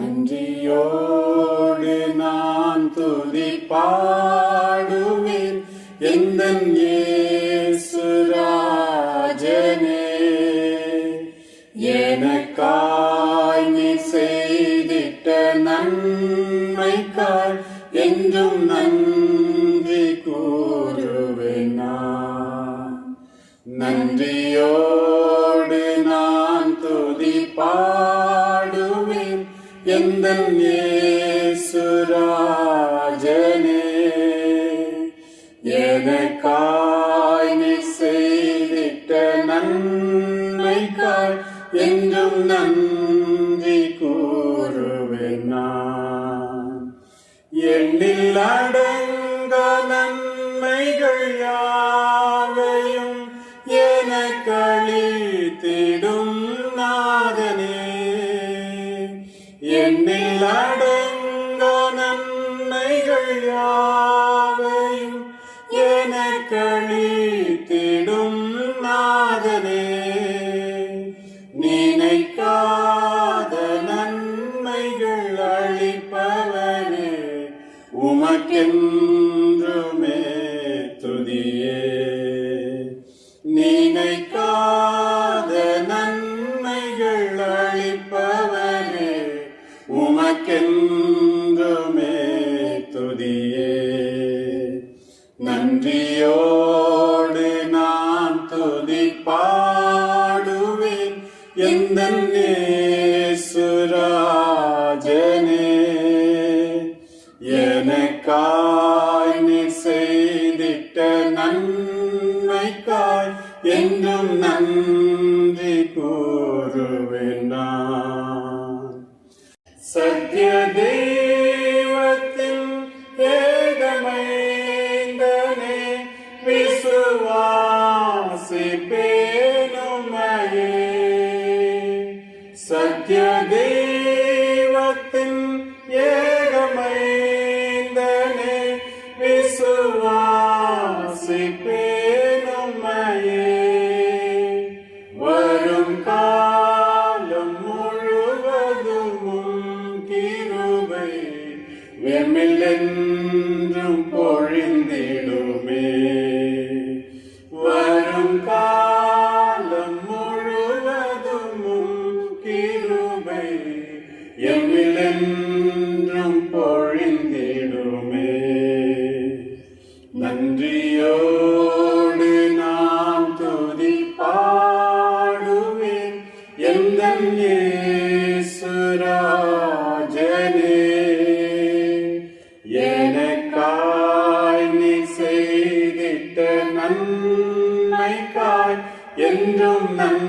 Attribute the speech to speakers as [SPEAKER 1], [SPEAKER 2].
[SPEAKER 1] நன்றியோடு நான் துதி பாடுவேன் எந்த சுராஜனே எனக்காய் நீ செய்திட்ட நன்மைக்காய் என்றும் நன்றி கூறுவேனா. நன்றியோ எந்த இயேசுராஜனே எனக்காய் நீ செய்திட்ட நன்மைக்காய் என்றும் நன்றி கூறுவேன். எண்ணில் அடங்க நன்மைகள் யாவையும் எனக்களித்திடும் நாதனே. அடங்க நன்மைகள் யாவையும் எனக்களித்திடும் நாதனே. நினைக்காத நன்மைகள் அளிப்பவனே. உமக்கென்றுமே என்றுமே துதியே. நன்றியோடு நான் துதி பாடுவேன் எந்த சுராஜனே எனக்காய் நீ செய்திட்ட நன்மைக்காய் என்றும் நன்றி கூறுவேன் நான். ஏகமைந்தனே விசுவாசிப்பேனுமையே இயேசுராஜனே எனக்காய் நீ செய்திட்ட நன்மைக்காய் என்றும் நன்